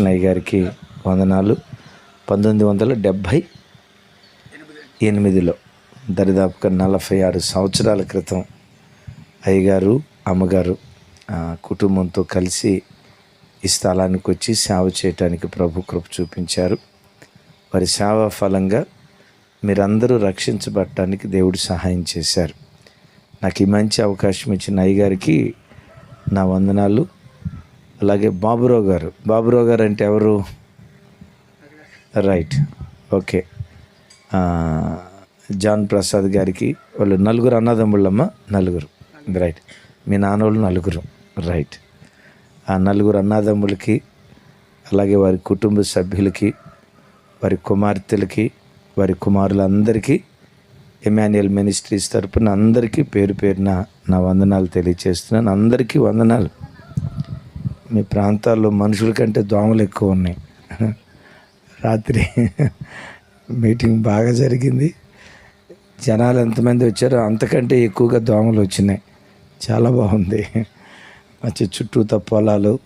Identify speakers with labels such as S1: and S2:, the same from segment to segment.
S1: సుదర్శన్ గారికి వందనాలు. పంతొమ్మిది వందల డెబ్భై ఎనిమిదిలో దరిదాపుగా నలభై ఆరు సంవత్సరాల క్రితం అయ్యగారు అమ్మగారు కుటుంబంతో కలిసి ఈ స్థలానికి వచ్చి సేవ చేయటానికి ప్రభు కృప చూపించారు. వారి సేవ ఫలంగా మీరందరూ రక్షించబడటానికి దేవుడు సహాయం చేశారు. నాకు ఈ మంచి అవకాశం ఇచ్చిన అయ్యగారికి నా వందనాలు. అలాగే బాబురావు గారు. బాబురావు గారు అంటే ఎవరు? రైట్. ఓకే. జాన్ ప్రసాద్ గారికి వాళ్ళు నలుగురు అన్నదమ్ముళ్ళమ్మ నలుగురు. రైట్. మీ నాన్నోళ్ళు నలుగురు. రైట్. ఆ నలుగురు అన్నదమ్ములకి అలాగే వారి కుటుంబ సభ్యులకి వారి కుమార్తెలకి వారి కుమారులందరికీ ఎమాన్యుయల్ మినిస్ట్రీస్ తరపున అందరికీ పేరు పేరున నా వందనాలు తెలియచేస్తున్నాను. అందరికీ వందనాలు. మీ ప్రాంతాల్లో మనుషుల కంటే దోమలు ఎక్కువ ఉన్నాయి. రాత్రి మీటింగ్ బాగా జరిగింది. జనాలు ఎంతమంది వచ్చారో అంతకంటే ఎక్కువగా దోమలు వచ్చినాయి. చాలా బాగుంది. మంచి చుట్టూత పొలాలు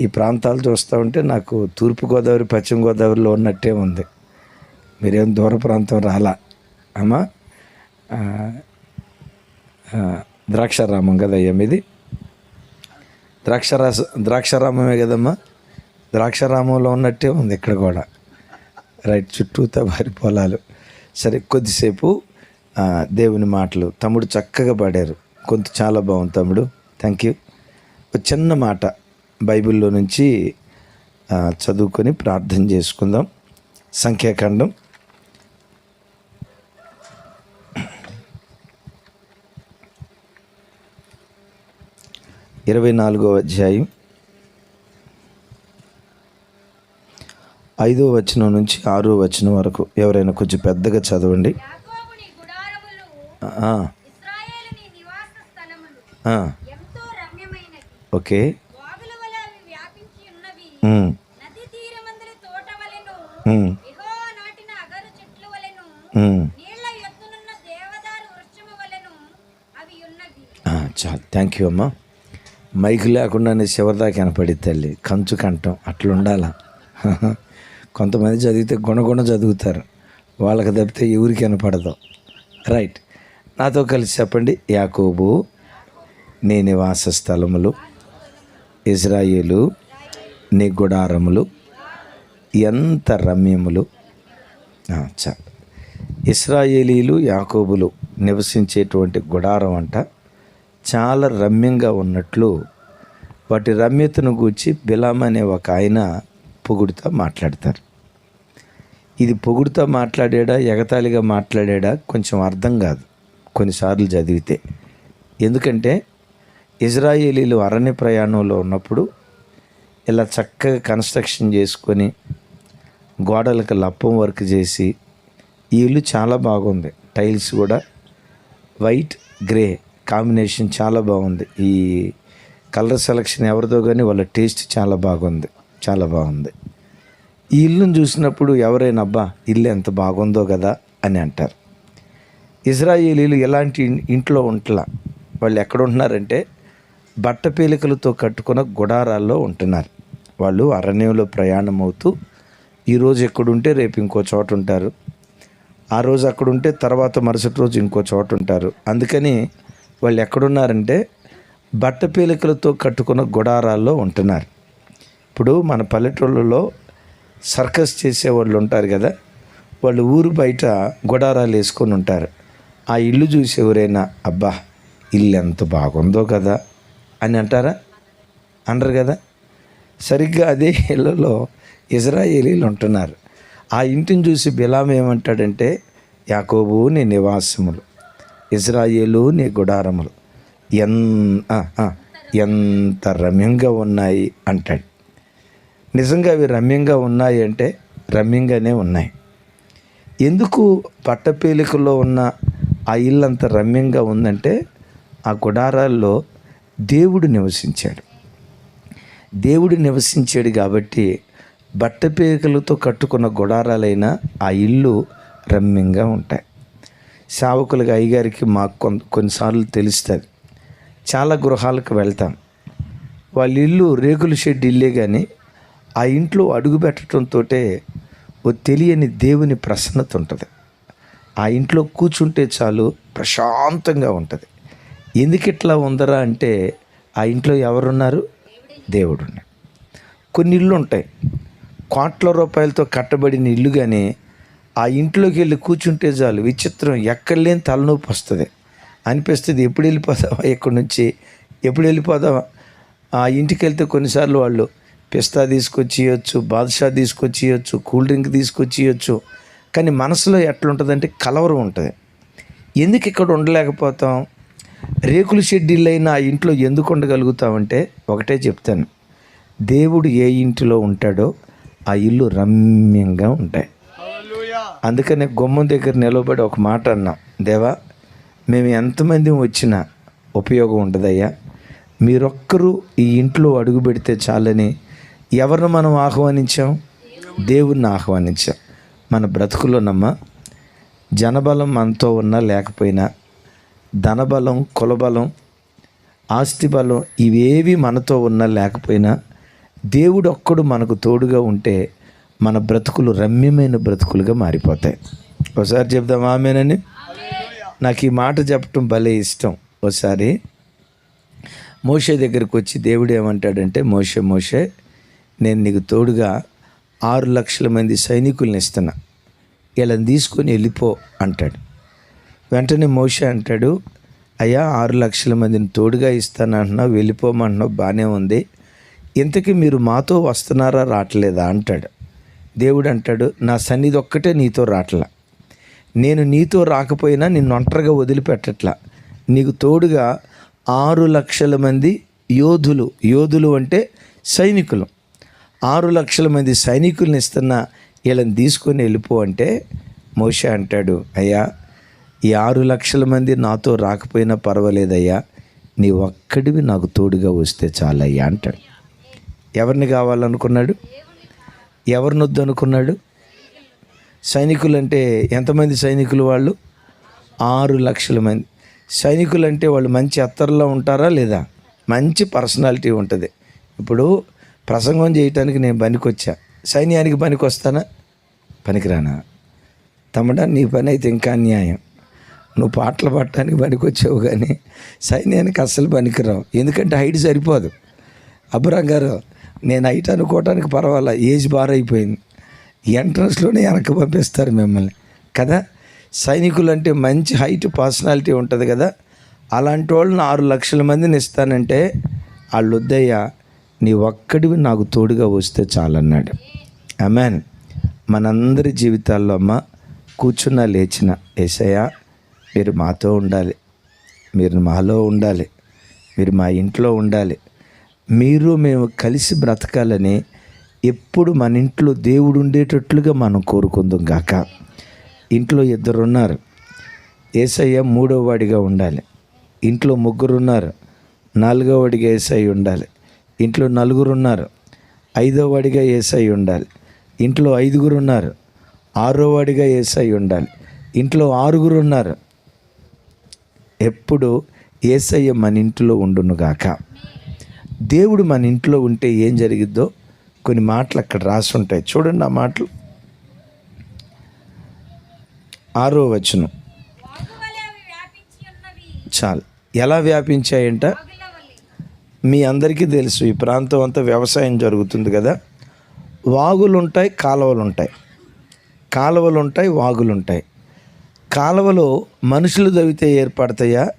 S1: ఈ ప్రాంతాలు చూస్తూ ఉంటే నాకు తూర్పుగోదావరి పశ్చిమ గోదావరిలో ఉన్నట్టే ఉంది. మీరేం దూర ప్రాంతం రాలా? అమ్మా? ద్రాక్షారామం కదయ్యా మీది? ద్రాక్షరస ద్రాక్షారామమే కదమ్మా? ద్రాక్షారామంలో ఉన్నట్టే ఉంది ఇక్కడ కూడా. రైట్ చుట్టూతా వారి పొలాలు. సరే కొద్దిసేపు దేవుని మాటలు. తమ్ముడు చక్కగా పాడారు. కొంత చాలా బాగుంది తమ్ముడు. థ్యాంక్ యూ ఒక చిన్న మాట బైబిల్లో నుంచి చదువుకొని ప్రార్థన చేసుకుందాం. సంఖ్యాకాండం ఇరవై నాలుగో అధ్యాయం ఐదో వచనం నుంచి ఆరో వచనం వరకు ఎవరైనా కొంచెం పెద్దగా చదవండి. ఓకే. చాలు. థ్యాంక్ యూ అమ్మా. మైక్ లేకుండానే చివరిదాకా కనపడి తల్లి. కంచు కంఠం. అట్లా ఉండాలా కొంతమంది చదివితే గుణగుణ చదువుతారు. వాళ్ళకి తప్పితే ఎవరికి కనపడదు రైట్. నాతో కలిసి చెప్పండి. యాకోబు నీ నివాస స్థలములు ఇజ్రాయేలు నీ గుడారములు ఎంత రమ్యములు? ఆ, చాలు. ఇస్రాయేలీలు యాకోబులు నివసించేటువంటి గుడారం అంట. చాలా రమ్యంగా ఉన్నట్లు వాటి రమ్యతను గూర్చి బిలాం అనే ఒక ఆయన పొగుడుతా మాట్లాడతారు. ఇది పొగుడుతా మాట్లాడాడా ఎగతాళిగా మాట్లాడాడా కొంచెం అర్థం కాదు. కొన్నిసార్లు చదివితే. ఎందుకంటే ఇజ్రాయేలీలు అరణ్య ప్రయాణంలో ఉన్నప్పుడు ఇలా చక్కగా కన్స్ట్రక్షన్ చేసుకొని గోడలకు లప్పం వర్క్ చేసి ఈ ఇల్లు చాలా బాగుంది. టైల్స్ కూడా వైట్ గ్రే. కాంబినేషన్ చాలా బాగుంది. ఈ కలర్ సెలక్షన్ ఎవరిదో కానీ వాళ్ళ టేస్ట్ చాలా బాగుంది. చాలా బాగుంది. ఈ ఇల్లును చూసినప్పుడు ఎవరైనా అబ్బా ఇల్లు ఎంత బాగుందో కదా అని అంటారు. ఇజ్రాయేలీలు ఎలాంటి ఇంట్లో ఉంటలా. వాళ్ళు ఎక్కడ ఉంటున్నారంటే బట్ట పీలికలతో కట్టుకున్న గుడారాల్లో ఉంటున్నారు. వాళ్ళు అరణ్యంలో ప్రయాణం అవుతూ ఈరోజు ఎక్కడుంటే రేపు ఇంకో చోట ఉంటారు. ఆ రోజు అక్కడ ఉంటే తర్వాత మరుసటి రోజు ఇంకో చోట ఉంటారు. అందుకని వాళ్ళు ఎక్కడున్నారంటే బట్ట పీలికలతో కట్టుకున్న గుడారాల్లో ఉంటున్నారు. ఇప్పుడు మన పల్లెటూళ్ళలో సర్కస్ చేసే వాళ్ళు ఉంటారు కదా వాళ్ళు ఊరు బయట గుడారాలు వేసుకొని ఉంటారు. ఆ ఇల్లు చూసి ఎవరైనా అబ్బా ఇల్లు ఎంత బాగుందో కదా అని అంటారా? అనరు కదా. సరిగ్గా అదే ఇళ్ళలో ఇజ్రాయేలీలు ఉంటున్నారు. ఆ ఇంటిని చూసి బిలాం ఏమంటాడంటే యాకోబు నీ నివాసములు. ఇజ్రాయేలు నీ గుడారములు. ఎన్ ఆ, ఎంత రమ్యంగా ఉన్నాయి అంటాడు. నిజంగా అవి రమ్యంగా ఉన్నాయి అంటే రమ్యంగానే ఉన్నాయి. ఎందుకు పట్టపేలికలో ఉన్న ఆ ఇల్లు అంత రమ్యంగా ఉందంటే ఆ గుడారాల్లో దేవుడు నివసించాడు. దేవుడు నివసించాడు కాబట్టి బట్టపేకలతో కట్టుకున్న గుడారాలైన ఆ ఇల్లు రమ్యంగా ఉంటాయి. సేవకులుగా అయ్యగారికి మాకు కొన్ని కొన్నిసార్లు తెలుస్తుంది. చాలా గృహాలకు వెళ్తాం. వాళ్ళ ఇల్లు రేకుల షెడ్ ఇల్లే కానీ ఆ ఇంట్లో అడుగు పెట్టడంతో ఓ తెలియని దేవుని ప్రసన్నత ఉంటుంది. ఆ ఇంట్లో కూర్చుంటే చాలు ప్రశాంతంగా ఉంటుంది. ఎందుకు ఇట్లా ఉందరా అంటే ఆ ఇంట్లో ఎవరున్నారు? దేవుడు కొన్ని ఇళ్ళు ఉంటాయి కోట్ల రూపాయలతో కట్టబడిన ఇల్లు కానీ ఆ ఇంట్లోకి వెళ్ళి కూర్చుంటే చాలు విచిత్రం. ఎక్కడ లేని తలనొప్పి వస్తుంది. అనిపిస్తుంది ఎప్పుడు వెళ్ళిపోదామా? ఇక్కడి నుంచి? ఎప్పుడు వెళ్ళిపోదామా? ఆ ఇంటికి వెళ్తే కొన్నిసార్లు వాళ్ళు పిస్తా తీసుకొచ్చి ఇవ్వచ్చు బాదుషా తీసుకొచ్చి ఇవ్వచ్చు కూల్ డ్రింక్ తీసుకొచ్చి ఇవ్వచ్చు కానీ మనసులో ఎట్లుంటుందంటే కలవరం ఉంటుంది. ఎందుకు ఇక్కడ ఉండలేకపోతాం? రేకుల షెడ్యూల్ అయిన ఆ ఇంట్లో ఎందుకు ఉండగలుగుతామంటే ఒకటే చెప్తాను. దేవుడు ఏ ఇంటిలో ఉంటాడో ఆ ఇల్లు రమ్యంగా ఉంటాయి. అందుకనే గుమ్మం దగ్గర నిలబడి ఒక మాట అన్నాం దేవా మేము ఎంతమంది వచ్చినా ఉపయోగం ఉండదయ్యా. మీరొక్కరూ ఈ ఇంట్లో అడుగు పెడితే చాలని ఎవరిని మనం ఆహ్వానించాం? దేవుణ్ణి ఆహ్వానించాం. మన బ్రతుకులోనమ్మా జనబలం మనతో ఉన్నా లేకపోయినా ధనబలం కులబలం ఆస్తి బలం ఇవేవి మనతో ఉన్నా లేకపోయినా దేవుడు ఒక్కడు మనకు తోడుగా ఉంటే మన బ్రతుకులు రమ్యమైన బ్రతుకులుగా మారిపోతాయి. ఒకసారి చెప్దాం ఆమెనని? నాకు ఈ మాట చెప్పటం భలే ఇష్టం. ఒకసారి మోషే దగ్గరికి వచ్చి దేవుడు ఏమంటాడంటే మోషే మోషే నేను నీకు తోడుగా ఆరు లక్షల మంది సైనికుల్ని ఇస్తున్నా. వీళ్ళని తీసుకొని వెళ్ళిపో అంటాడు. వెంటనే మోషే అంటాడు అయ్యా ఆరు లక్షల మందిని తోడుగా ఇస్తానంటున్నావు వెళ్ళిపోమంటున్నావు బాగానే ఉంది. ఇంతకీ మీరు మాతో వస్తున్నారా రావట్లేదా? అంటాడు. దేవుడు అంటాడు నా సన్నిధి ఒక్కటే నీతో రాట్ల. నేను నీతో రాకపోయినా నిన్ను ఒంటరిగా వదిలిపెట్టట్లా. నీకు తోడుగా ఆరు లక్షల మంది యోధులు యోధులు అంటే సైనికులు. ఆరు లక్షల మంది సైనికుల్ని ఇస్తున్న వీళ్ళని తీసుకొని వెళ్ళిపో అంటే మోష అంటాడు అయ్యా ఈ ఆరు లక్షల మంది నాతో రాకపోయినా పర్వాలేదయ్యా. నీ ఒక్కడివి నాకు తోడుగా వస్తే చాలయ్యా అంటాడు. ఎవరిని కావాలనుకున్నాడు? ఎవరినొద్దు అనుకున్నాడు? సైనికులు అంటే ఎంతమంది సైనికులు వాళ్ళు? ఆరు లక్షల మంది. సైనికులు అంటే వాళ్ళు మంచి అత్తర్లో ఉంటారా లేదా? మంచి పర్సనాలిటీ ఉంటుంది. ఇప్పుడు ప్రసంగం చేయటానికి నేను పనికొచ్చా? సైన్యానికి పనికి వస్తానా పనికిరానా? తమ్ముడా నీ పని అయితే ఇంకా అన్యాయం. నువ్వు పాటలు పాడటానికి పనికొచ్చావు కానీ సైన్యానికి అస్సలు పనికిరావు. ఎందుకంటే హైట్ సరిపోదు. అబ్బురం గారు నేను హైట్ అనుకోవటానికి పర్వాలా ఏజ్ బార్ అయిపోయింది. ఎంట్రన్స్లోనే వెనక్కి పంపిస్తారు మిమ్మల్ని. కదా? సైనికులు అంటే మంచి హైట్ పర్సనాలిటీ ఉంటుంది కదా? అలాంటి వాళ్ళని ఆరు లక్షల మందిని ఇస్తానంటే వాళ్ళు వద్దయ్యా నీ ఒక్కడివి నాకు తోడుగా వస్తే చాలన్నాడు. అమెన్ మనందరి జీవితాల్లో అమ్మ కూర్చున్నా లేచిన ఏసయ్య మీరు మాతో ఉండాలి. మీరు మాలో ఉండాలి. మీరు మా ఇంట్లో ఉండాలి. మీరు మేము కలిసి బ్రతకాలని ఎప్పుడు మన ఇంట్లో దేవుడు ఉండేటట్లుగా మనం కోరుకుందాం గాక. ఇంట్లో ఇద్దరున్నారు. ఏసయ్య మూడో వాడిగా ఉండాలి. ఇంట్లో ముగ్గురు ఉన్నారు నాలుగో వాడిగా ఏసై ఉండాలి. ఇంట్లో నలుగురు ఉన్నారు ఐదో వాడిగా ఏసై ఉండాలి. ఇంట్లో ఐదుగురు ఉన్నారు ఆరో వాడిగా ఏసై ఉండాలి. ఇంట్లో ఆరుగురు ఉన్నారు ఎప్పుడు ఏసయ్య మన ఇంట్లో ఉండునుగాక దేవుడు మన ఇంట్లో ఉంటే ఏం జరిగిద్దో కొన్ని మాటలు అక్కడ రాసి ఉంటాయి చూడండి ఆ మాటలు. ఆరో వచనం. చాలు. ఎలా వ్యాపించాయంట? మీ అందరికీ తెలుసు ఈ ప్రాంతం అంతా వ్యవసాయం జరుగుతుంది కదా. వాగులు ఉంటాయి కాలువలు ఉంటాయి కాలువలు ఉంటాయి వాగులు ఉంటాయి మనుషులు దవితే ఏర్పడతాయా?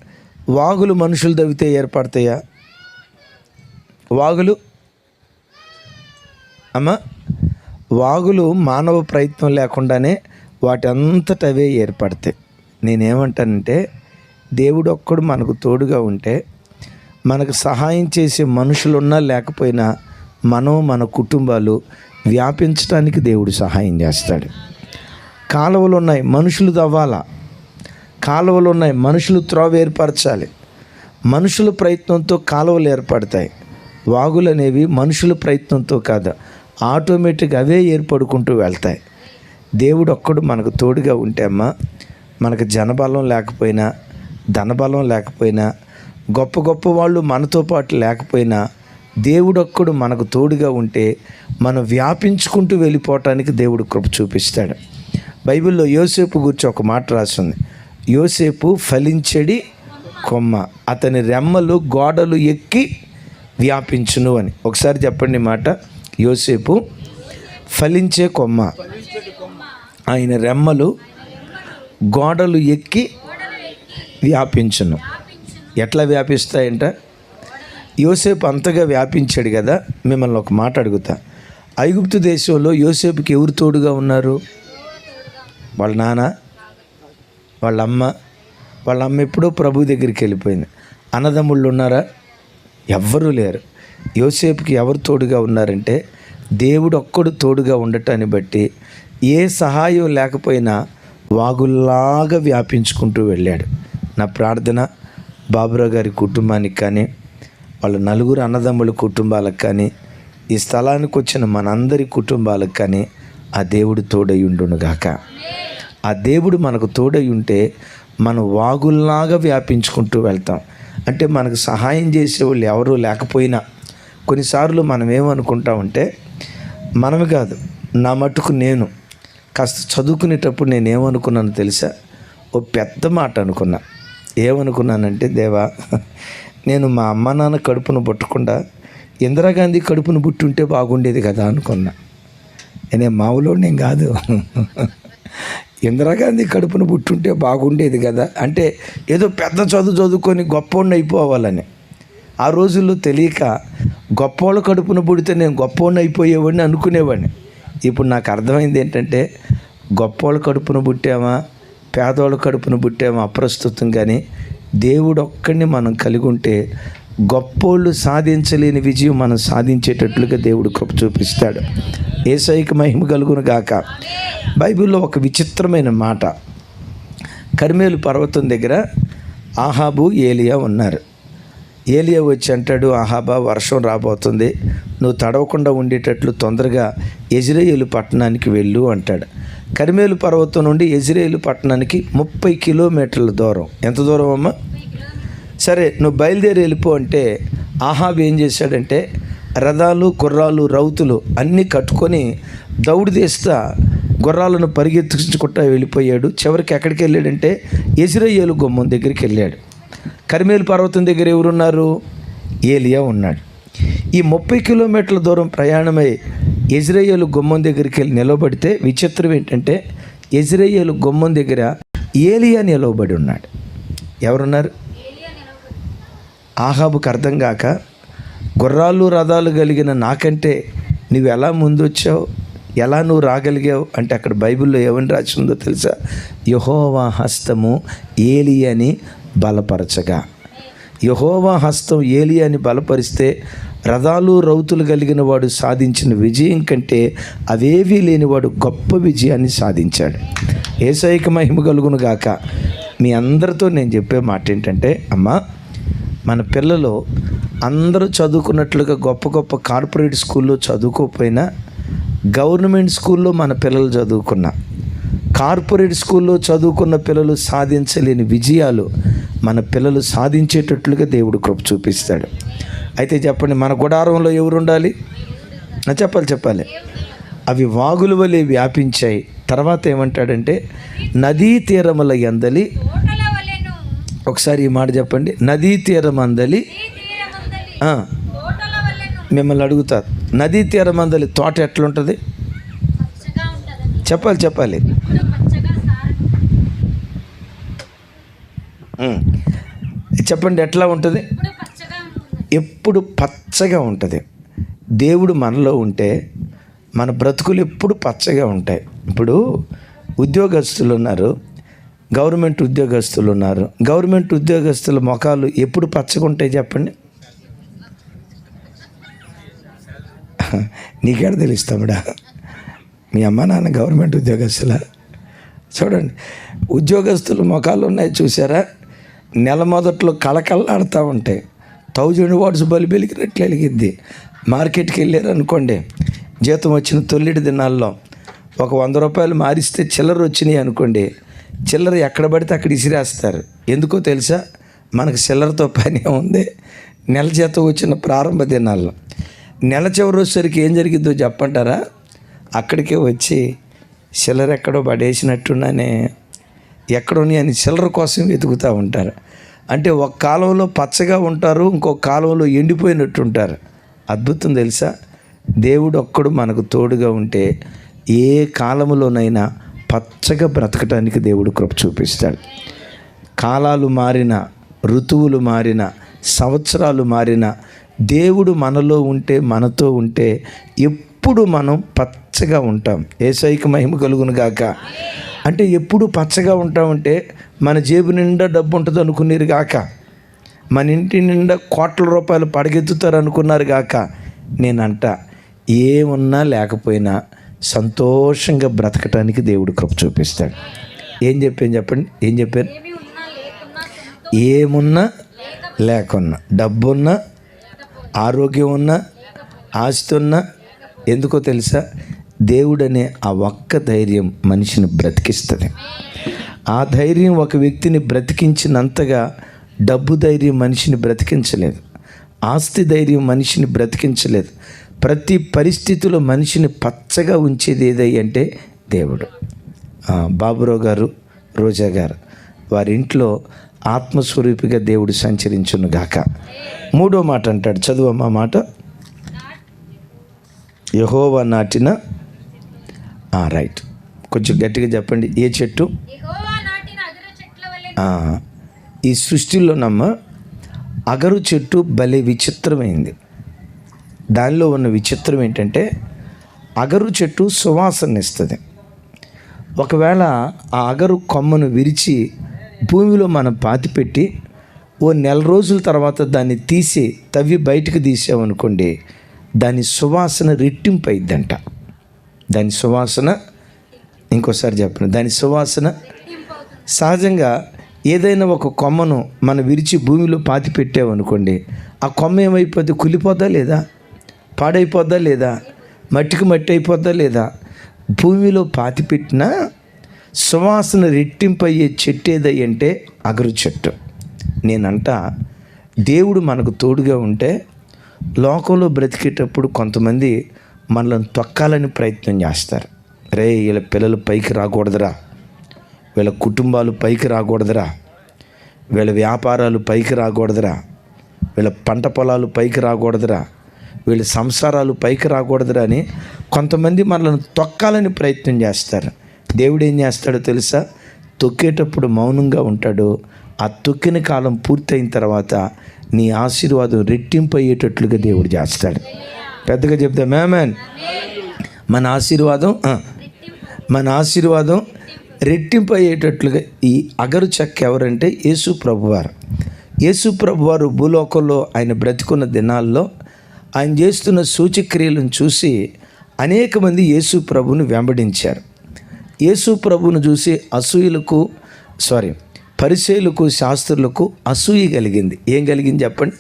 S1: వాగులు మనుషులు దవితే ఏర్పడతాయా? వాగులు. అమ్మ వాగులు మానవ ప్రయత్నం లేకుండానే వాటి అంతట అవే ఏర్పడతాయి. నేనేమంటానంటే దేవుడు ఒక్కడు మనకు తోడుగా ఉంటే మనకు సహాయం చేసే మనుషులున్నా లేకపోయినా మనం మన కుటుంబాలు వ్యాపించడానికి దేవుడు సహాయం చేస్తాడు. కాలువలు ఉన్నాయి మనుషులు తవ్వాలా. కాలువలు ఉన్నాయి మనుషులు త్రోవ ఏర్పరచాలి. మనుషుల ప్రయత్నంతో కాలువలు ఏర్పడతాయి. వాగులు అనేవి మనుషుల ప్రయత్నంతో కాదు ఆటోమేటిక్ అవే ఏర్పడుకుంటూ వెళ్తాయి. దేవుడు ఒక్కడు మనకు తోడుగా ఉంటే అమ్మా మనకు జనబలం లేకపోయినా ధనబలం లేకపోయినా గొప్ప గొప్ప వాళ్ళు మనతో పాటు లేకపోయినా దేవుడొక్కడు మనకు తోడుగా ఉంటే మనం వ్యాపించుకుంటూ వెళ్ళిపోవటానికి దేవుడు కృప చూపిస్తాడు. బైబిల్లో యోసేపు గురించి ఒక మాట రాసింది. యోసేపు ఫలించడి కొమ్మ అతని రెమ్మలు గోడలు ఎక్కి వ్యాపించును అని. ఒకసారి చెప్పండి మాట. యోసేపు ఫలించే కొమ్మ. ఆయన రెమ్మలు గోడలు ఎక్కి వ్యాపించును. ఎట్లా వ్యాపిస్తాయంట? యోసేపు అంతగా వ్యాపించాడు కదా మిమ్మల్ని ఒక మాట అడుగుతా. ఐగుప్తు దేశంలో యోసేపుకి ఎవరు తోడుగా ఉన్నారు? వాళ్ళ నాన్న వాళ్ళ అమ్మ వాళ్ళ అమ్మ ఎప్పుడో ప్రభు దగ్గరికి వెళ్ళిపోయింది. అన్నదమ్ముళ్ళు ఉన్నారా? ఎవ్వరూ లేరు. యోసేపుకి ఎవరు తోడుగా ఉన్నారంటే దేవుడు ఒక్కడు తోడుగా ఉండటాన్ని బట్టి ఏ సహాయం లేకపోయినా వాగుల్లాగా వ్యాపించుకుంటూ వెళ్ళాడు. నా ప్రార్థన బాబురావు గారి కుటుంబానికి కానీ వాళ్ళ నలుగురు అన్నదమ్ముల కుటుంబాలకు కానీ ఈ స్థలానికి వచ్చిన మనందరి కుటుంబాలకు కానీ ఆ దేవుడు తోడై ఉండునుగాక ఆ దేవుడు మనకు తోడై ఉంటే మనం వాగుల్లాగా వ్యాపించుకుంటూ వెళ్తాం. అంటే మనకు సహాయం చేసేవాళ్ళు ఎవరూ లేకపోయినా కొన్నిసార్లు మనం ఏమనుకుంటామంటే మనమే కాదు నా మటుకు నేను. కాస్త చదువుకునేటప్పుడు నేను ఏమనుకున్నాను తెలుసా? ఓ పెద్ద మాట అనుకున్నా. ఏమనుకున్నానంటే దేవా నేను మా అమ్మ నాన్న కడుపును పుట్టకుండా ఇందిరాగాంధీ కడుపును పుట్టుంటే బాగుండేది కదా అనుకున్నా. నేను మామూలు నేను కాదు. ఇందిరాగాంధీ కడుపును పుట్టుంటే బాగుండేది కదా. అంటే ఏదో పెద్ద చదువు చదువుకొని గొప్పవాడిని అయిపోవాలని. ఆ రోజుల్లో తెలియక గొప్పోళ్ళ కడుపున పుడితే నేను గొప్పవాడిని అయిపోయేవాడిని అనుకునేవాడిని. ఇప్పుడు నాకు అర్థమైంది ఏంటంటే గొప్పోళ్ళ కడుపున పుట్టామా పేదోళ్ళ కడుపున పుట్టామా అప్రస్తుతం కానీ దేవుడు ఒక్కడిని మనం కలిగి ఉంటే గొప్పోళ్ళు సాధించలేని విజయం మనం సాధించేటట్లుగా దేవుడు కృప చూపిస్తాడు. ఏసైకి మహిమ కలుగును గాక. బైబిల్లో ఒక విచిత్రమైన మాట. కర్మేలు పర్వతం దగ్గర ఆహాబు ఏలియా ఉన్నారు. ఏలియా వచ్చి అంటాడు ఆహాబా వర్షం రాబోతుంది. నువ్వు తడవకుండా ఉండేటట్లు తొందరగా ఎజ్రాయేలు పట్టణానికి వెళ్ళు అంటాడు. కరిమేలు పర్వతం నుండి ఎజ్రాయేలు పట్టణానికి ముప్పై కిలోమీటర్ల దూరం. ఎంత దూరం అమ్మా? సరే నువ్వు బయలుదేరి వెళ్ళిపో అంటే ఆహాబ్ ఏం చేశాడంటే రథాలు గుర్రాలు రౌతులు అన్నీ కట్టుకొని దౌడు తీస్తా గుర్రాలను పరిగెత్తించుకుంటా వెళ్ళిపోయాడు. చివరికి ఎక్కడికి వెళ్ళాడంటే ఎజ్రాయేలు గుమ్మం దగ్గరికి వెళ్ళాడు. కరిమేలు పర్వతం దగ్గర ఎవరున్నారు? ఏలియా ఉన్నాడు. ఈ ముప్పై కిలోమీటర్ల దూరం ప్రయాణమై ఇజ్రాయేలు గుమ్మం దగ్గరికి వెళ్ళి నిలబడితే విచిత్రం ఏంటంటే ఇజ్రాయేలు గుమ్మం దగ్గర ఏలియా నిలవబడి ఉన్నాడు. ఎవరున్నారు? ఆహాబుకు అర్థం కాక గుర్రాలు రథాలు కలిగిన నాకంటే నువ్వు ఎలా ముందు వచ్చావు ఎలా నువ్వు రాగలిగావు? అంటే అక్కడ బైబిల్లో ఏమని రాసి ఉందో తెలుసా? యహోవా హస్తము ఏలియని బలపరచగా. యహోవా హస్తం ఏలియాని బలపరిస్తే రథాలు రౌతులు కలిగిన వాడు సాధించిన విజయం కంటే అవేవీ లేనివాడు గొప్ప విజయాన్ని సాధించాడు. ఏసైక మహిమ కలుగును గాక. మీ అందరితో నేను చెప్పే మాట ఏంటంటే అమ్మా మన పిల్లలు అందరూ చదువుకున్నట్లుగా గొప్ప గొప్ప కార్పొరేట్ స్కూల్లో చదువుకోకపోయినా గవర్నమెంట్ స్కూల్లో మన పిల్లలు చదువుకున్నా కార్పొరేట్ స్కూల్లో చదువుకున్న పిల్లలు సాధించలేని విజయాలు మన పిల్లలు సాధించేటట్లుగా దేవుడు కృప చూపిస్తాడు. అయితే చెప్పండి మన గుడారంలో ఎవరు ఉండాలి నా చెప్పాలి చెప్పాలి. అవి వాగుల వలె వ్యాపించాయి. తర్వాత ఏమంటాడంటే నదీ తీరముల ఎందలి ఒకసారి ఈ మాట చెప్పండి. నదీ
S2: తీరమందలి.
S1: మిమ్మల్ని అడుగుతారు. నదీ తీరం అందలి తోట ఎట్లుంటుంది? చెప్పాలి చెప్పాలి. చెప్పండి ఎట్లా ఉంటుంది? ఎప్పుడు పచ్చగా ఉంటుంది. దేవుడు మనలో ఉంటే మన బ్రతుకులు ఎప్పుడు పచ్చగా ఉంటాయి. ఇప్పుడు ఉద్యోగస్తులు ఉన్నారు. గవర్నమెంట్ ఉద్యోగస్తులు ఉన్నారు. గవర్నమెంట్ ఉద్యోగస్తుల ముఖాలు ఎప్పుడు పచ్చగా ఉంటాయి చెప్పండి? నీకేడ తెలుస్తాముడా మీ అమ్మ నాన్న గవర్నమెంట్ ఉద్యోగస్తుల? చూడండి ఉద్యోగస్తుల ముఖాలు ఉన్నాయి చూసారా? నెల మొదట్లో కళకళలాడుతూ ఉంటాయి. థౌజండ్ వాట్స్ బలి వెలిగినట్లు వెలిగిద్ది. మార్కెట్కి వెళ్ళారు అనుకోండి జీతం వచ్చిన తొలిటి దినాల్లో ఒక వంద రూపాయలు మారిస్తే చిల్లర వచ్చినాయి అనుకోండి చిల్లర ఎక్కడ పడితే అక్కడ ఇసిరేస్తారు. ఎందుకో తెలుసా? మనకు చిల్లరతో పని ఉంది. నెల జీతం వచ్చిన ప్రారంభ దినాల్లో. నెల చివరి వచ్చేసరికి ఏం జరిగిద్దో చెప్పంటారా? అక్కడికే వచ్చి చిల్లర ఎక్కడో పడేసినట్టున్నానే ఎక్కడోని అని చిల్లర కోసం వెతుకుతూ ఉంటారు. అంటే ఒక కాలంలో పచ్చగా ఉంటారు ఇంకో కాలంలో ఎండిపోయినట్టు ఉంటారు అద్భుతం తెలుసా? దేవుడు ఒక్కడు మనకు తోడుగా ఉంటే ఏ కాలంలోనైనా పచ్చగా బ్రతకటానికి దేవుడు కృప చూపిస్తాడు. కాలాలు మారిన ఋతువులు మారిన సంవత్సరాలు మారిన దేవుడు మనలో ఉంటే మనతో ఉంటే ఎప్పుడు మనం పచ్చగా ఉంటాం. ఏసైకి మహిమ కలుగును గాక. అంటే ఎప్పుడు పచ్చగా ఉంటామంటే మన జేబు నిండా డబ్బు ఉంటుంది అనుకునేరు గాక. మన ఇంటి నిండా కోట్ల రూపాయలు పడగెత్తుతారు అనుకున్నారు గాక. నేనంట ఏమున్నా లేకపోయినా సంతోషంగా బ్రతకటానికి దేవుడు కృప చూపిస్తాడు. ఏం చెప్పాను చెప్పండి? ఏం
S2: చెప్పారు?
S1: ఏమున్నా లేకున్నా డబ్బున్నా ఆరోగ్యం ఉన్నా ఆస్తి ఉన్నా ఎందుకో తెలుసా? దేవుడనే ఆ ఒక్క ధైర్యం మనిషిని బ్రతికిస్తుంది. ఆ ధైర్యం ఒక వ్యక్తిని బ్రతికించినంతగా డబ్బు ధైర్యం మనిషిని బ్రతికించలేదు. ఆస్తి ధైర్యం మనిషిని బ్రతికించలేదు. ప్రతి పరిస్థితిలో మనిషిని పచ్చగా ఉంచేది ఏదై అంటే దేవుడు. బాబురావు గారు రోజా గారు వారి ఇంట్లో ఆత్మస్వరూపిగా దేవుడు సంచరించును గాక. మూడో మాట అంటాడు చదువమ్మా మాట. యహోవా నాటిన ఆ, రైట్. కొంచెం గట్టిగా చెప్పండి ఏ చెట్టు? ఈ సృష్టిలోనమ్మ అగరు చెట్టు భలే విచిత్రమైంది. దానిలో ఉన్న విచిత్రం ఏంటంటే అగరు చెట్టు సువాసన ఇస్తుంది. ఒకవేళ ఆ అగరు కొమ్మను విరిచి భూమిలో మనం పాతిపెట్టి ఓ నెల రోజుల తర్వాత దాన్ని తీసి తవ్వి బయటకు తీసామనుకోండి దాని సువాసన రెట్టింపు అయిద్దంట. దాని సువాసన ఇంకోసారి చెప్పండి దాని సువాసన సహజంగా ఏదైనా ఒక కొమ్మను మనం విరిచి భూమిలో పాతి పెట్టామనుకోండి ఆ కొమ్మ ఏమైపోద్ది? కులిపోదా లేదా? పాడైపోద్దా లేదా? మట్టికి మట్టి అయిపోద్దా లేదా? భూమిలో పాతిపెట్టిన సువాసన రెట్టింపయ్యే చెట్టు ఏదంటే అగరు చెట్టు. నేనంట దేవుడు మనకు తోడుగా ఉంటే లోకంలో బ్రతికేటప్పుడు కొంతమంది మనల్ని తొక్కాలని ప్రయత్నం చేస్తారు. రే వీళ్ళ పిల్లలు పైకి రాకూడదురా. వీళ్ళ కుటుంబాలు పైకి రాకూడదురా. వీళ్ళ వ్యాపారాలు పైకి రాకూడదురా. వీళ్ళ పంట పొలాలు పైకి రాకూడదురా. వీళ్ళ సంసారాలు పైకి రాకూడదురని కొంతమంది మనల్ని తొక్కాలని ప్రయత్నం చేస్తారు. దేవుడు ఏం చేస్తాడో తెలుసా? తొక్కేటప్పుడు మౌనంగా ఉంటాడు. ఆ తొక్కిన కాలం పూర్తయిన తర్వాత నీ ఆశీర్వాదం రెట్టింపు అయ్యేటట్లుగా దేవుడు చేస్తాడు. పెద్దగా చెప్తా మేమన్ మన ఆశీర్వాదం మన ఆశీర్వాదం రెట్టింపు అయ్యేటట్లుగా ఈ అగరు చెక్క ఎవరంటే యేసు ప్రభువారు. యేసు ప్రభువారు భూలోకంలో ఆయన బ్రతికున్న దినాల్లో ఆయన చేస్తున్న సూచక్రియలను చూసి అనేక మంది యేసు ప్రభును వెంబడించారు. యేసు ప్రభును చూసి అసూయులకు సారీ పరిచయులకు శాస్త్రులకు అసూయ కలిగింది. ఏం కలిగింది చెప్పండి?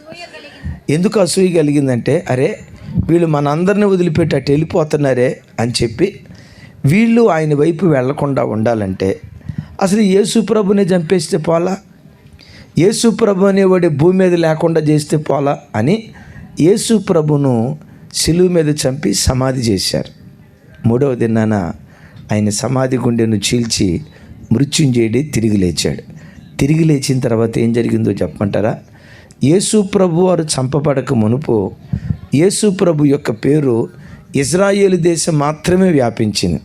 S1: ఎందుకు అసూయ కలిగిందంటే అరే వీళ్ళు మనందరిని వదిలిపెట్టి అటు వెళ్ళిపోతున్నారే అని చెప్పి వీళ్ళు ఆయన వైపు వెళ్ళకుండా ఉండాలంటే అసలు యేసు ప్రభునే చంపేస్తే పోలా? యేసు ప్రభు అనేవాడి భూమి మీద లేకుండా చేస్తే పోలా అని యేసు ప్రభును సిలువు మీద చంపి సమాధి చేశారు. మూడవ దినాన ఆయన సమాధి గుండెను చీల్చి మృత్యుంజయుడి తిరిగి లేచాడు. తిరిగి లేచిన తర్వాత ఏం జరిగిందో చెప్పమంటారా? యేసు ప్రభు వారు చంపబడక మునుపు యేసు ప్రభు యొక్క పేరు ఇజ్రాయేల్ దేశం మాత్రమే వ్యాపించింది.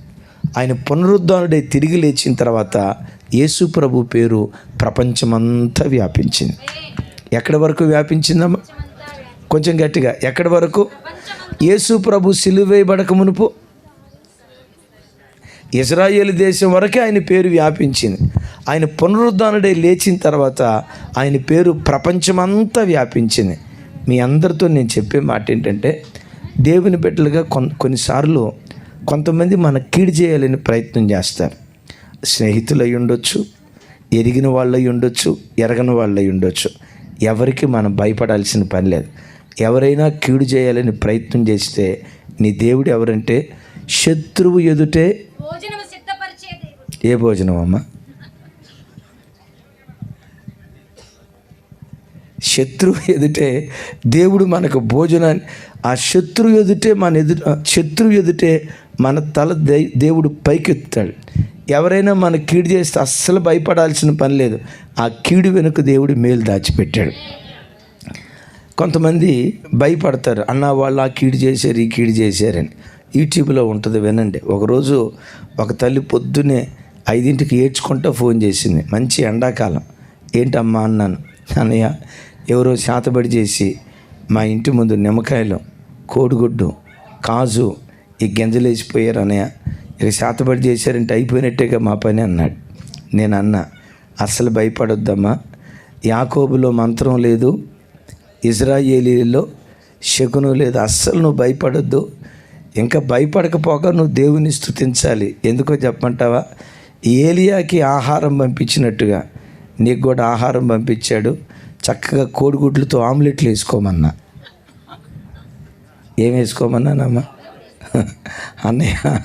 S1: ఆయన పునరుద్ధానుడై తిరిగి లేచిన తర్వాత యేసు ప్రభు పేరు ప్రపంచమంతా వ్యాపించింది. ఎక్కడి వరకు వ్యాపించిందమ్మా? కొంచెం గట్టిగా. ఎక్కడి వరకు? యేసు ప్రభు సిలువేయబడక మునుపు. ఇజ్రాయేల్ దేశం వరకే ఆయన పేరు వ్యాపించింది. ఆయన పునరుద్ధానుడై లేచిన తర్వాత ఆయన పేరు ప్రపంచమంతా వ్యాపించింది. మీ అందరితో నేను చెప్పే మాట ఏంటంటే దేవుని బిడ్డలుగా కొన్ కొన్నిసార్లు కొంతమంది మన కీడు చేయాలని ప్రయత్నం చేస్తారు. స్నేహితులు అయి ఉండొచ్చు ఎరిగిన వాళ్ళు అయి ఉండొచ్చు ఎరగని వాళ్ళు అయి ఉండొచ్చు. ఎవరికి మనం భయపడాల్సిన పని లేదు. ఎవరైనా కీడు చేయాలని ప్రయత్నం చేస్తే నీ దేవుడు ఎవరంటే శత్రువు ఎదుటే ఏ భోజనం అమ్మ? శత్రువు ఎదుటే దేవుడు మనకు భోజనాన్ని ఆ శత్రువు ఎదుటే మన ఎదు శత్రువు ఎదుటే మన తల దే దేవుడు పైకెత్తుతాడు. ఎవరైనా మన కీడు చేస్తే అస్సలు భయపడాల్సిన పని లేదు. ఆ కీడు వెనుక దేవుడు మేలు దాచిపెట్టాడు. కొంతమంది భయపడతారు అన్న వాళ్ళు ఆ కీడు చేశారు ఈ కీడు చేశారని యూట్యూబ్లో ఉంటుంది వినండి. ఒకరోజు ఒక తల్లి పొద్దున్నే ఐదింటికి ఏడ్చుకుంటూ ఫోన్ చేసింది. మంచి ఎండాకాలం. ఏంటమ్మా? అన్నాను. అన్నయ్య ఎవరో శాతబడి చేసి మా ఇంటి ముందు నిమ్మకాయలు కోడిగుడ్డు కాజు ఈ గింజలు వేసిపోయారు అన్నయ్య. ఇక శాతబడి చేశారంటే అయిపోయినట్టేగా మా పని అన్నాడు. నేను అన్నా అస్సలు భయపడొద్దమ్మా. యాకోబులో మంత్రం లేదు ఇజ్రాయేలీలో శకును లేదు. అస్సలు నువ్వు భయపడొద్దు. ఇంకా భయపడకపోక నువ్వు దేవుని స్థుతించాలి ఎందుకో చెప్పమంటావా? ఏలియాకి ఆహారం పంపించినట్టుగా. నీకు కూడా ఆహారం పంపించాడు. చక్కగా కోడిగుడ్లతో ఆమ్లెట్లు వేసుకోమన్నా. ఏం వేసుకోమన్నానమ్మా అన్నయ్య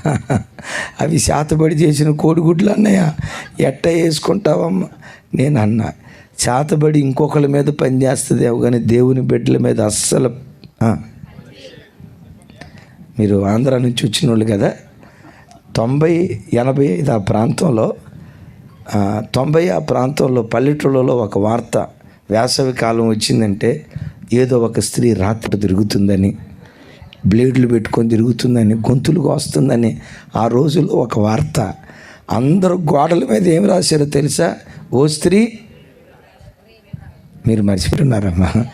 S1: అవి శాతబడి చేసిన కోడిగుడ్లు అన్నయ్య. ఎట్ట వేసుకుంటావమ్మా? నేను అన్నా చేతబడి ఇంకొకళ్ళ మీద పనిచేస్తుంది కానీ దేవుని బిడ్డల మీద అస్సలు మీరు ఆంధ్ర నుంచి వచ్చిన వాళ్ళు కదా తొంభై ఎనభై ఐదు ఆ ప్రాంతంలో తొంభై ఆ ప్రాంతంలో పల్లెటూళ్ళలో ఒక వార్త వేసవి కాలం వచ్చిందంటే ఏదో ఒక స్త్రీ రాత్రి తిరుగుతుందని బ్లేడ్లు పెట్టుకొని తిరుగుతుందని గొంతులు వస్తుందని ఆ రోజుల్లో ఒక వార్త. అందరూ గోడల మీద ఏం రాశారో తెలుసా? ఓ స్త్రీ మీరు మర్చిపోతున్నారమ్మా.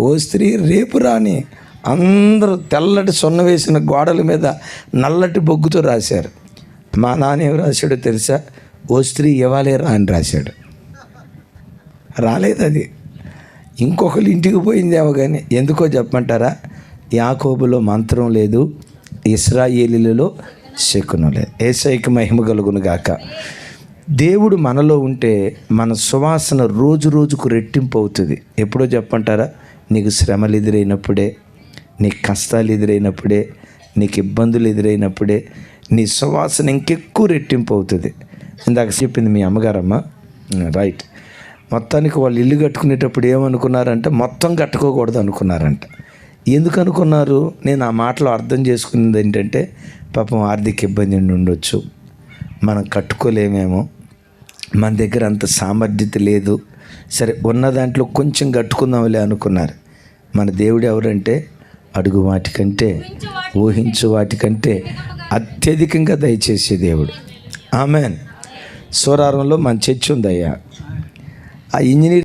S1: ఓ స్త్రీ రేపు రాని అందరూ తెల్లటి సొన్న వేసిన గోడల మీద నల్లటి బొగ్గుతో రాశారు. మా నాన్న ఏం రాశాడో తెలుసా? ఓ స్త్రీ ఇవ్వాలే రా అని రాశాడు. రాలేదు అది. ఇంకొకరు ఇంటికి పోయిందేమో కానీ ఎందుకో చెప్పమంటారా? యాకోబులో మంత్రం లేదు ఇస్రాయేలీలలో శకునం లేదు. ఏసైకి మహిమ కలుగును గాక. దేవుడు మనలో ఉంటే మన సువాసన రోజు రోజుకు రెట్టింపు అవుతుంది. ఎప్పుడో చెప్పంటారా నీకు శ్రమలు ఎదురైనప్పుడే నీకు కష్టాలు ఎదురైనప్పుడే నీకు ఇబ్బందులు ఎదురైనప్పుడే నీ సువాసన ఇంకెక్కువ రెట్టింపు అవుతుంది. ఇందాక చెప్పింది మీ అమ్మగారమ్మ. రైట్. మొత్తానికి వాళ్ళు ఇల్లు కట్టుకునేటప్పుడు ఏమనుకున్నారంటే మొత్తం కట్టుకోకూడదు అనుకున్నారంట. ఎందుకు అనుకున్నారు? నేను ఆ మాటలో అర్థం చేసుకున్నది ఏంటంటే పాపం ఆర్థిక ఇబ్బంది ఉండొచ్చు. మనం కట్టుకోలేమేమో. మన దగ్గర అంత సామర్థ్యత లేదు. సరే ఉన్న దాంట్లో కొంచెం కట్టుకుందాంలే అనుకున్నారు. మన దేవుడు ఎవరంటే? అడుగు వాటికంటే ఊహించు వాటికంటే అత్యధికంగా దయచేసే దేవుడు. ఆమెన్. సోరారంలో మన చర్చ్ ఉందయ్యా. ఆ ఇంజనీర్